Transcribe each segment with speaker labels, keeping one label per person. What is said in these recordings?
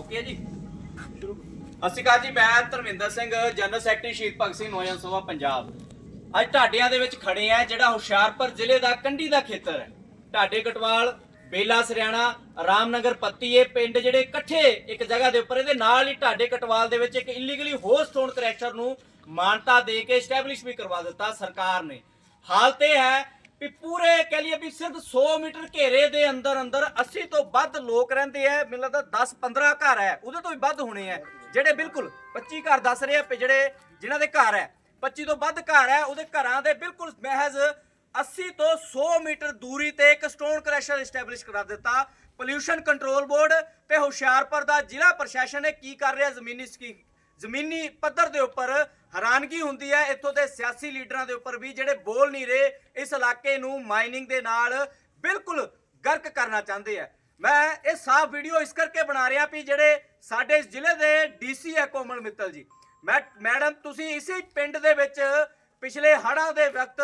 Speaker 1: Okay ਜੀ। ਅਸੀਂ ਜੀ, ਮੈਂ ਧਰਮਿੰਦਰ ਸਿੰਘ, ਜਨਰਲ ਸੈਕਟਰੀ ਸ਼ਹੀਦ ਭਗਤ ਸਿੰਘ ਨੌਜਵਾਨ ਸਭਾ ਪੰਜਾਬ। ਅੱਜ ਢਾਡਿਆਂ ਦੇ ਵਿੱਚ ਖੜੇ ਆ ਜਿਹੜਾ ਹੁਸ਼ਿਆਰਪੁਰ ਜ਼ਿਲ੍ਹੇ ਦਾ ਕੰਢੀ ਦਾ ਖੇਤਰ ਹੈ। ਢਾਡੇ ਕਟਵਾਲ, ਬੇਲਾ, ਸਰਿਆਣਾ, ਰਾਮਨਗਰ, ਪੱਤੀ, ਇਹ ਪਿੰਡ ਜਿਹੜੇ ਇਕੱਠੇ ਇੱਕ ਜਗ੍ਹਾ ਦੇ ਉੱਪਰ, ਇਹਦੇ ਨਾਲ ਹੀ ਢਾਡੇ ਕਟਵਾਲ ਦੇ ਵਿੱਚ ਇੱਕ ਇਲੀਗਲੀ ਹੋਰ ਸਟੋਨ ਕਰੈਕਟਰ ਨੂੰ ਮਾਨਤਾ ਦੇ ਕੇ ਐਸਟੈਬਲਿਸ਼ ਵੀ ਕਰਵਾ ਦਿੱਤਾ ਸਰਕਾਰ ਨੇ। ਹਾਲਤ ਇਹ ਹੈ ਵੀ ਪੂਰੇ ਕਹ ਲਈਏ ਵੀ ਸਿਰਫ 100 ਮੀਟਰ ਘੇਰੇ ਦੇ ਅੰਦਰ ਅੰਦਰ 80 ਤੋਂ ਵੱਧ ਲੋਕ ਰਹਿੰਦੇ ਆ ਮੈਨੂੰ ਲੱਗਦਾ 10 15 ਘਰ ਹੈ ਉਹਦੇ ਤੋਂ ਵੀ ਵੱਧ ਹੋਣੇ ਆ ਜਿਹੜੇ ਬਿਲਕੁਲ 25 ਘਰ ਦੱਸ ਰਹੇ ਆ ਜਿਹੜੇ ਜਿਨ੍ਹਾਂ ਦੇ ਘਰ ਹੈ 25 ਤੋਂ ਵੱਧ ਘਰ ਹੈ ਉਹਦੇ ਘਰਾਂ ਦੇ ਬਿਲਕੁਲ ਮਹਿਜ਼ 80 ਤੋਂ 100 ਮੀਟਰ ਦੂਰੀ ਤੇ ਇੱਕ ਸਟੋਨ ਕ੍ਰੈਸ਼ਰ ਐਸਟੈਬਲਿਸ਼ ਕਰਾ ਦਿੱਤਾ ਪੋਲਿਊਸ਼ਨ ਕੰਟਰੋਲ ਬੋਰਡ ਤੇ ਹੁਸ਼ਿਆਰਪੁਰ ਦਾ ਜ਼ਿਲ੍ਹਾ ਪ੍ਰਸ਼ਾਸਨ ਨੇ ਕੀ ਕਰ ਰਿਹਾ ਜ਼ਮੀਨੀ ਸਕੀ ਜ਼ਮੀਨੀ ਪੱਧਰ ਦੇ ਉੱਪਰ ਹੈਰਾਨਗੀ ਹੁੰਦੀ ਹੈ। ਇੱਥੋਂ ਦੇ ਸਿਆਸੀ ਲੀਡਰਾਂ ਦੇ ਉੱਪਰ ਵੀ ਜਿਹੜੇ ਬੋਲ ਨਹੀਂ ਰਹੇ, ਇਸ ਇਲਾਕੇ ਨੂੰ ਮਾਈਨਿੰਗ ਦੇ ਨਾਲ ਬਿਲਕੁਲ ਗਰਕ ਕਰਨਾ ਚਾਹੁੰਦੇ ਆ। ਮੈਂ ਇਹ ਸਾਫ਼ ਵੀਡੀਓ ਇਸ ਕਰਕੇ ਬਣਾ ਰਿਹਾ ਵੀ ਜਿਹੜੇ ਸਾਡੇ ਜ਼ਿਲ੍ਹੇ ਦੇ ਡੀਸੀ ਹੈ ਕੋਮਲ ਮਿੱਤਲ ਜੀ। ਮੈਂ, ਮੈਡਮ, ਤੁਸੀਂ ਇਸੇ ਪਿੰਡ ਦੇ ਵਿੱਚ ਪਿਛਲੇ ਹੜ੍ਹਾਂ ਦੇ ਵਕਤ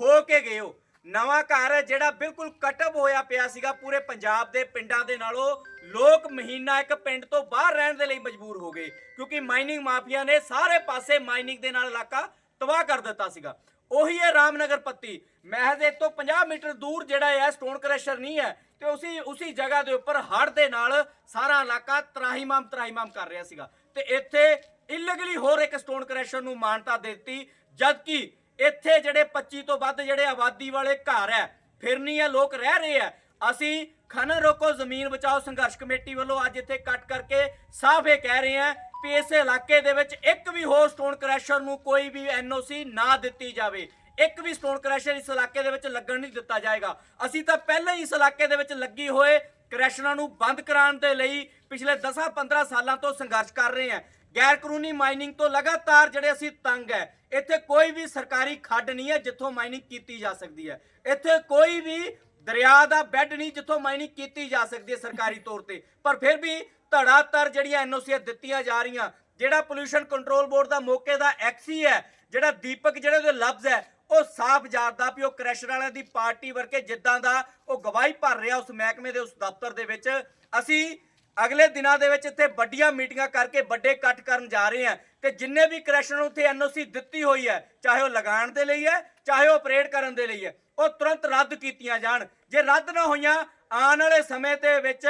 Speaker 1: ਹੋ ਕੇ ਗਏ ਹੋ। ਨਵਾਂ ਘਰ ਹੈ ਜਿਹੜਾ ਬਿਲਕੁਲ ਕਟਅਪ ਹੋਇਆ ਪਿਆ ਸੀਗਾ ਪੂਰੇ ਪੰਜਾਬ ਦੇ ਪਿੰਡਾਂ ਦੇ ਨਾਲੋਂ, ਲੋਕ ਮਹੀਨਾ ਇੱਕ ਪਿੰਡ ਤੋਂ ਬਾਹਰ ਰਹਿਣ ਦੇ ਲਈ ਮਜਬੂਰ ਹੋ ਗਏ, ਕਿਉਂਕਿ ਮਾਈਨਿੰਗ ਮਾਫੀਆ ਨੇ ਸਾਰੇ ਪਾਸੇ ਮਾਈਨਿੰਗ ਦੇ ਨਾਲ ਇਲਾਕਾ ਤਬਾਹ ਕਰ ਦਿੱਤਾ ਸੀਗਾ। ਉਹੀ ਹੈ ਰਾਮਨਗਰ ਪੱਤੀ। ਮਹਿਜ਼ ਇਹ ਤੋਂ 50 ਮੀਟਰ ਦੂਰ ਜਿਹੜਾ ਹੈ ਸਟੋਨ ਕ੍ਰੈਸ਼ਰ ਨਹੀਂ ਹੈ, ਤੇ ਉਸੇ ਉਸੇ ਜਗ੍ਹਾ ਦੇ ਉੱਪਰ ਹੜ੍ਹ ਦੇ ਨਾਲ ਸਾਰਾ ਇਲਾਕਾ ਤਰਾਹੀਮਾਮ ਤਰਾਹੀਮਾਮ ਕਰ ਰਿਹਾ ਸੀਗਾ। ਤੇ ਇੱਥੇ ਇਲੀਗਲੀ ਹੋਰ ਇੱਕ ਸਟੋਨ ਕ੍ਰੈਸ਼ਰ ਨੂੰ ਮਾਨਤਾ ਦੇ ਦਿੱਤੀ, ਜਦਕਿ ਇੱਥੇ ਜਿਹੜੇ 25 ਤੋਂ ਵੱਧ ਜਿਹੜੇ ਆਬਾਦੀ ਵਾਲੇ ਘਰ ਹੈ, ਫਿਰਨੀ ਹੈ, ਲੋਕ ਰਹਿ ਰਹੇ ਆ ਅਸੀਂ ਖਨਨ ਰੋਕੋ, ਜ਼ਮੀਨ ਬਚਾਓ ਸੰਘਰਸ਼ ਕਮੇਟੀ ਵੱਲੋਂ ਅੱਜ ਇੱਥੇ ਕੱਟ ਕਰਕੇ ਸਾਫ਼ ਇਹ ਕਹਿ ਰਹੇ ਹਾਂ ਕਿ ਇਸ ਇਲਾਕੇ ਦੇ ਵਿੱਚ ਇੱਕ ਵੀ ਹੋਰ ਸਟੋਨ ਕ੍ਰੈਸ਼ਰ ਨੂੰ ਕੋਈ ਵੀ ਐਨਓਸੀ ਨਾ ਦਿੱਤੀ ਜਾਵੇ। ਇੱਕ ਵੀ ਸਟੋਨ ਕ੍ਰੈਸ਼ਰ ਇਸ ਇਲਾਕੇ ਦੇ ਵਿੱਚ ਲੱਗਣ ਨਹੀਂ ਦਿੱਤਾ ਜਾਏਗਾ। ਅਸੀਂ ਤਾਂ ਪਹਿਲਾਂ ਹੀ ਇਸ ਇਲਾਕੇ ਦੇ ਵਿੱਚ ਲੱਗੀ ਹੋਏ ਕ੍ਰੈਸ਼ਰਾਂ ਨੂੰ ਬੰਦ ਕਰਾਉਣ ਦੇ ਲਈ ਪਿਛਲੇ 10-15 ਸਾਲਾਂ ਤੋਂ ਸੰਘਰਸ਼ ਕਰ ਰਹੇ ਹਾਂ। ਗੈਰ ਕਾਨੂੰਨੀ ਮਾਈਨਿੰਗ ਤੋਂ ਲਗਾਤਾਰ ਜਿਹੜੇ ਅਸੀਂ ਤੰਗ ਹੈ, ਇੱਥੇ ਕੋਈ ਵੀ ਸਰਕਾਰੀ ਖੱਡ ਨਹੀਂ ਹੈ ਜਿੱਥੋਂ ਮਾਈਨਿੰਗ ਕੀਤੀ ਜਾ ਸਕਦੀ ਹੈ। ਇੱਥੇ ਕੋਈ ਵੀ ਦਰਿਆ ਦਾ ਬੈੱਡ ਨਹੀਂ ਜਿੱਥੋਂ ਮਾਈਨਿੰਗ ਕੀਤੀ ਜਾ ਸਕਦੀ ਹੈ ਸਰਕਾਰੀ ਤੌਰ ਤੇ। ਪਰ ਫਿਰ ਵੀ ਧੜਾਤਰ ਜਿਹੜੀਆਂ ਐਨਓਸੀਆਂ ਦਿੱਤੀਆਂ ਜਾ ਰਹੀਆਂ, ਜਿਹੜਾ ਪੋਲਿਊਸ਼ਨ ਕੰਟਰੋਲ ਬੋਰਡ ਦਾ ਮੌਕੇ ਦਾ ਐਕਸੀ ਹੈ ਜਿਹੜਾ ਦੀਪਕ ਜਿਹੜੇ ਉਹਦੇ ਲਫ਼ਜ਼ ਹੈ, ਉਹ ਸਾਫ਼ ਜਾਣਦਾ ਵੀ ਉਹ ਕ੍ਰੈਸ਼ਰ ਵਾਲਿਆਂ ਦੀ ਪਾਰਟੀ ਵਰਗੇ ਜਿੱਦਾਂ ਦਾ ਉਹ ਗਵਾਹੀ ਭਰ ਰਿਹਾ ਉਸ ਮਹਿਕਮੇ ਦੇ ਉਸ ਦਫ਼ਤਰ ਦੇ ਵਿੱਚ। ਅਸੀਂ ਅਗਲੇ ਦਿਨਾਂ ਦੇ ਵਿੱਚ ਇੱਥੇ ਵੱਡੀਆਂ ਮੀਟਿੰਗਾਂ ਕਰਕੇ ਵੱਡੇ ਕੱਟ ਕਰਨ ਜਾ ਰਹੇ ਹਾਂ ਤੇ ਜਿੰਨੇ ਵੀ ਕਰੈਸ਼ਰ ਨੂੰ ਉੱਥੇ ਐਨਓਸੀ ਦਿੱਤੀ ਹੋਈ ਹੈ, ਚਾਹੇ ਉਹ ਲਗਾਉਣ ਦੇ ਲਈ ਹੈ, ਚਾਹੇ ਉਹ ਆਪਰੇਟ ਕਰਨ ਦੇ ਲਈ ਹੈ, ਉਹ ਤੁਰੰਤ ਰੱਦ ਕੀਤੀਆਂ ਜਾਣ। ਜੇ ਰੱਦ ਨਾ ਹੋਈਆਂ, ਆਉਣ ਵਾਲੇ ਸਮੇਂ ਦੇ ਵਿੱਚ,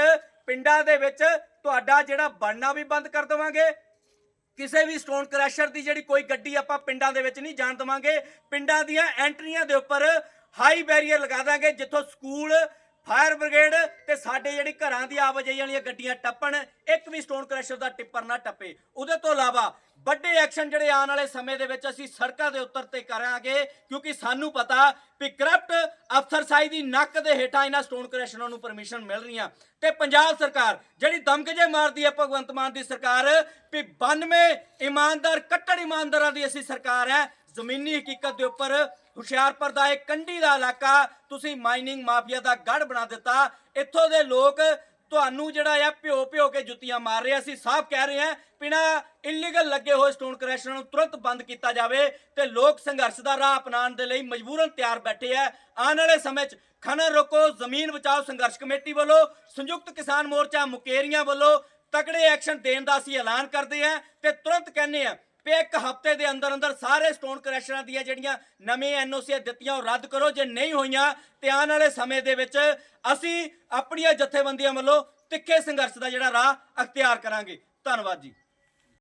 Speaker 1: ਪਿੰਡਾਂ ਦੇ ਵਿੱਚ ਤੁਹਾਡਾ ਜਿਹੜਾ ਬਣਨਾ ਵੀ ਬੰਦ ਕਰ ਦੇਵਾਂਗੇ। ਕਿਸੇ ਵੀ ਸਟੋਨ ਕਰੈਸ਼ਰ ਦੀ ਜਿਹੜੀ ਕੋਈ ਗੱਡੀ ਆਪਾਂ ਪਿੰਡਾਂ ਦੇ ਵਿੱਚ ਨਹੀਂ ਜਾਣ ਦੇਵਾਂਗੇ। ਪਿੰਡਾਂ ਦੀਆਂ ਐਂਟਰੀਆਂ ਦੇ ਉੱਪਰ ਹਾਈ ਬੈਰੀਅਰ ਲਗਾ ਦਾਂਗੇ, ਜਿੱਥੋਂ ਸਕੂਲ ਫਾਇਰ ਬ੍ਰਿਗੇਡ ਤੇ ਸਾਡੇ ਜਿਹੜੀ ਘਰਾਂ ਦੀ ਆਵਾਜਾਈ ਵਾਲੀਆਂ ਗੱਡੀਆਂ ਟੱਪਣ, ਇੱਕ ਵੀ ਸਟੋਨ ਕ੍ਰੈਸ਼ਰ ਦਾ ਟਿੱਪਰ ਨਾ ਟੱਪੇ। ਉਹਦੇ ਤੋਂ ਇਲਾਵਾ ਵੱਡੇ ਐਕਸ਼ਨ ਜਿਹੜੇ ਆਉਣ ਵਾਲੇ ਸਮੇਂ ਦੇ ਵਿੱਚ ਅਸੀਂ ਸੜਕਾਂ ਦੇ ਉੱਤਰ ਤੇ ਕਰਾਂਗੇ, ਕਿਉਂਕਿ ਸਾਨੂੰ ਪਤਾ ਵੀ ਕਰਪਟ ਅਫਸਰਸਾਈ ਦੀ ਨੱਕ ਦੇ ਹੇਠਾਂ ਇਹਨਾਂ ਸਟੋਨ ਕ੍ਰੈਸ਼ਰਾਂ ਨੂੰ ਪਰਮਿਸ਼ਨ ਮਿਲ ਰਹੀਆਂ। ਤੇ ਪੰਜਾਬ ਸਰਕਾਰ ਜਿਹੜੀ ਦਮਕਜੇ ਮਾਰਦੀ ਹੈ, ਭਗਵੰਤ ਮਾਨ ਦੀ ਸਰਕਾਰ, ਵੀ 92 ਇਮਾਨਦਾਰ, ਕੱਟੜ ਇਮਾਨਦਾਰਾਂ ਦੀ ਅਸੀਂ ਸਰਕਾਰ ਹੈ, ਜ਼ਮੀਨੀ ਹਕੀਕਤ ਦੇ ਉੱਪਰ ਹੁਸ਼ਿਆਰਪੁਰ ਦਾ ਇਹ ਕੰਢੀ ਦਾ ਇਲਾਕਾ, ਤੁਸੀਂ ਮਾਈਨਿੰਗ ਮਾਫੀਆ ਦਾ ਗੜ ਬਣਾ ਦਿੱਤਾ। ਇੱਥੋਂ ਦੇ ਲੋਕ ਤੁਹਾਨੂੰ ਜਿਹੜਾ ਆ ਭਿਓ ਭਿਓ ਕੇ ਜੁੱਤੀਆਂ ਮਾਰ ਰਹੇ ਅਸੀਂ ਸਾਫ਼ ਕਹਿ ਰਹੇ ਹਾਂ ਬਿਨਾ ਇਲੀਗਲ ਲੱਗੇ ਹੋਏ ਸਟੋਨ ਕ੍ਰੈਸ਼ਰਾਂ ਨੂੰ ਤੁਰੰਤ ਬੰਦ ਕੀਤਾ ਜਾਵੇ ਤੇ ਲੋਕ ਸੰਘਰਸ਼ ਦਾ ਰਾਹ ਅਪਣਾਉਣ ਦੇ ਲਈ ਮਜਬੂਰਨ ਤਿਆਰ ਬੈਠੇ ਆ। ਆਉਣ ਵਾਲੇ ਸਮੇਂ 'ਚ ਖਨਨ ਰੋਕੋ, ਜ਼ਮੀਨ ਬਚਾਓ, ਸੰਘਰਸ਼ ਕਮੇਟੀ ਵੱਲੋਂ, ਸੰਯੁਕਤ ਕਿਸਾਨ ਮੋਰਚਾ ਮੁਕੇਰੀਆਂ ਵੱਲੋਂ ਤਕੜੇ ਐਕਸ਼ਨ ਦੇਣ ਦਾ ਅਸੀਂ ਐਲਾਨ ਕਰਦੇ ਹਾਂ ਤੇ ਤੁਰੰਤ ਕਹਿੰਦੇ ਆ ਵੀ ਇੱਕ ਹਫ਼ਤੇ ਦੇ ਅੰਦਰ ਅੰਦਰ ਸਾਰੇ ਸਟੋਨ ਕ੍ਰੈਸ਼ਰਾਂ ਦੀਆਂ ਜਿਹੜੀਆਂ ਨਵੇਂ ਐਨਓਸੀ ਦਿੱਤੀਆਂ ਉਹ ਰੱਦ ਕਰੋ, ਜੇ ਨਹੀਂ ਹੋਈਆਂ, ਤੇ ਆਉਣ ਵਾਲੇ ਸਮੇਂ ਦੇ ਵਿੱਚ ਅਸੀਂ ਆਪਣੀਆਂ ਜਥੇਬੰਦੀਆਂ ਵੱਲੋਂ ਤਿੱਖੇ ਸੰਘਰਸ਼ ਦਾ ਜਿਹੜਾ ਰਾਹ ਅਖਤਿਆਰ ਕਰਾਂਗੇ। ਧੰਨਵਾਦ ਜੀ।